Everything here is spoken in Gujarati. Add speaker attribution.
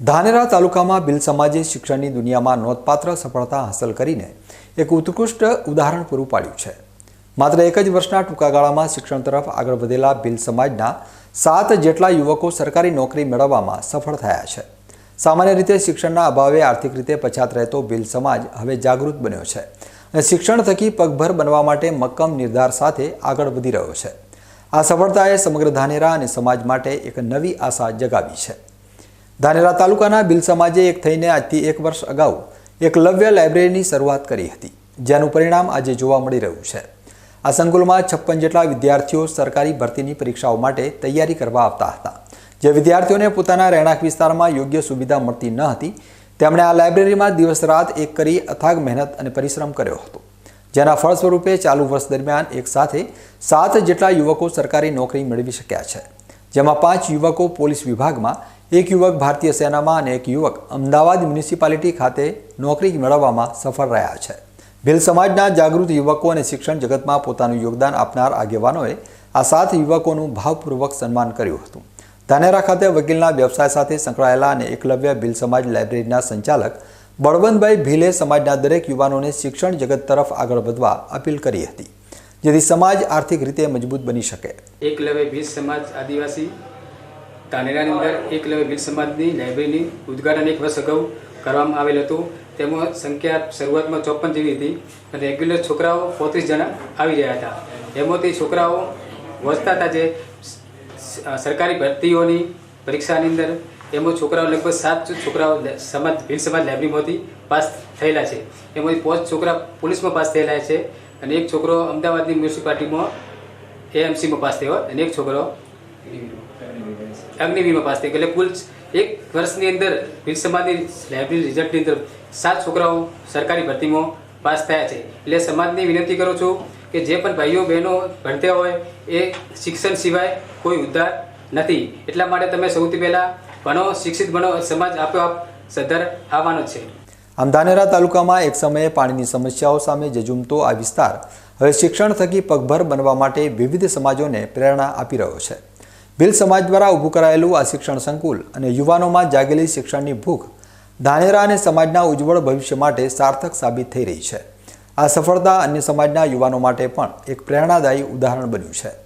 Speaker 1: ધાનેરા તાલુકામાં બિલ સમાજે શિક્ષણની દુનિયામાં નોંધપાત્ર સફળતા હાંસલ કરીને એક ઉત્કૃષ્ટ ઉદાહરણ પૂરું પાડ્યું છે. માત્ર એક જ વર્ષના ટૂંકા ગાળામાં શિક્ષણ તરફ આગળ વધેલા બિલ સમાજના સાત જેટલા યુવકો સરકારી નોકરી મેળવવામાં સફળ થયા છે. સામાન્ય રીતે શિક્ષણના અભાવે આર્થિક રીતે પછાત રહેતો બિલ સમાજ હવે જાગૃત બન્યો છે અને શિક્ષણ થકી પગભર બનવા માટે મક્કમ નિર્ધાર સાથે આગળ વધી રહ્યો છે. આ સફળતાએ સમગ્ર ધાનેરા અને સમાજ માટે એક નવી આશા જગાવી છે. ધાનેરા તાલુકાના બિલ સમાજે એક થઈને આજથી એક વર્ષ અગાઉ એકલવ્ય લાઇબ્રેરીની શરૂઆત કરી હતી, જેનું પરિણામ આજે જોવા મળી રહ્યું છે. આ સંકુલમાં છપ્પન જેટલા વિદ્યાર્થીઓ સરકારી ભરતીની પરીક્ષાઓ માટે તૈયારી કરવા આવતા હતા. જે વિદ્યાર્થીઓને પોતાના રહેણાંક વિસ્તારમાં યોગ્ય સુવિધા મળતી ન હતી, તેમણે આ લાઇબ્રેરીમાં દિવસ રાત એક કરી અથાગ મહેનત અને પરિશ્રમ કર્યો હતો. જેના ફળ સ્વરૂપે ચાલુ વર્ષ દરમિયાન એક સાથે સાત જેટલા યુવકો સરકારી નોકરી મેળવી શક્યા છે. જેમાં પાંચ યુવકો પોલીસ વિભાગમાં એક યુવક ભારતીય સેનામાં અને એક યુવક અમદાવાદ મ્યુનિસિપાલિટી ખાતે નોકરી મેળવવામાં સફળ રહ્યા છે. ભીલ સમાજના જાગૃત યુવકો અને શિક્ષણ જગતમાં પોતાનું યોગદાન આપનાર આગેવાનોએ આ સાત યુવકોનું ભાવપૂર્વક સન્માન કર્યું હતું. ધાનેરા ખાતે વકીલના વ્યવસાય સાથે સંકળાયેલા અને એકલવ્ય ભીલ સમાજ લાઇબ્રેરીના સંચાલક બળવંતભાઈ ભીલે સમાજના દરેક યુવાનોને શિક્ષણ જગત તરફ આગળ વધવા અપીલ કરી હતી. જેથી સમાજ આર્થિક રીતે મજબૂત બની શકે.
Speaker 2: એકલવ્ય ભીલ સમાજ આદિવાસી ધાનેરાની અંદર એકલવ્ય ભીલ સમાજની લાઇબ્રેરીની ઉદ્ઘાટન એક વર્ષ અગાઉ કરવામાં આવેલ હતું. તેમાં સંખ્યા શરૂઆતમાં ચોપન જેવી હતી અને રેગ્યુલર છોકરાઓ પોત્રીસ જણા આવી રહ્યા હતા. એમાંથી છોકરાઓ વસતા હતા જે સરકારી ભરતીઓની પરીક્ષાની અંદર એમાં છોકરાઓ લગભગ સાત છોકરાઓ સમાજ, ભીલ સમાજ લાઇબ્રેરીમાંથી પાસ થયેલા છે. એમાંથી પાંચ છોકરા પોલીસમાં પાસ થયેલા છે અને એક છોકરો અમદાવાદની મ્યુનિસિપાલિટીમાં એએમસીમાં પાસ થયો અને એક છોકરો અગ્નિવીરમાં પાસ થઈ એટલે કુલ એક વર્ષની અંદર ભીલ સમાજની લાઇબ્રેરી રિઝલ્ટની અંદર સાત છોકરાઓ સરકારી ભરતીમાં પાસ થયા છે. એટલે સમાજની વિનંતી કરું છું કે જે પણ ભાઈઓ, બહેનો ભણતા હોય એ શિક્ષણ સિવાય કોઈ ઉદ્ધાર નથી. એટલા માટે તમે સૌથી પહેલાં ભણો, શિક્ષિત બનો, સમાજ આપોઆપ સદ્ધર આવવાનો છે.
Speaker 1: આમ ધાનેરા તાલુકામાં એક સમયે પાણીની સમસ્યાઓ સામે જજુમતો આ વિસ્તાર. હવે શિક્ષણ થકી પગભર બનવા માટે વિવિધ સમાજોને પ્રેરણા આપી રહ્યો છે. ભીલ સમાજ દ્વારા ઊભું કરાયેલું આ શિક્ષણ સંકુલ અને યુવાનોમાં જાગેલી શિક્ષણની ભૂખ ધાનેરા અને સમાજના ઉજ્જવળ ભવિષ્ય માટે સાર્થક સાબિત થઈ રહી છે. આ સફળતા અન્ય સમાજના યુવાનો માટે પણ એક પ્રેરણાદાયી ઉદાહરણ બન્યું છે.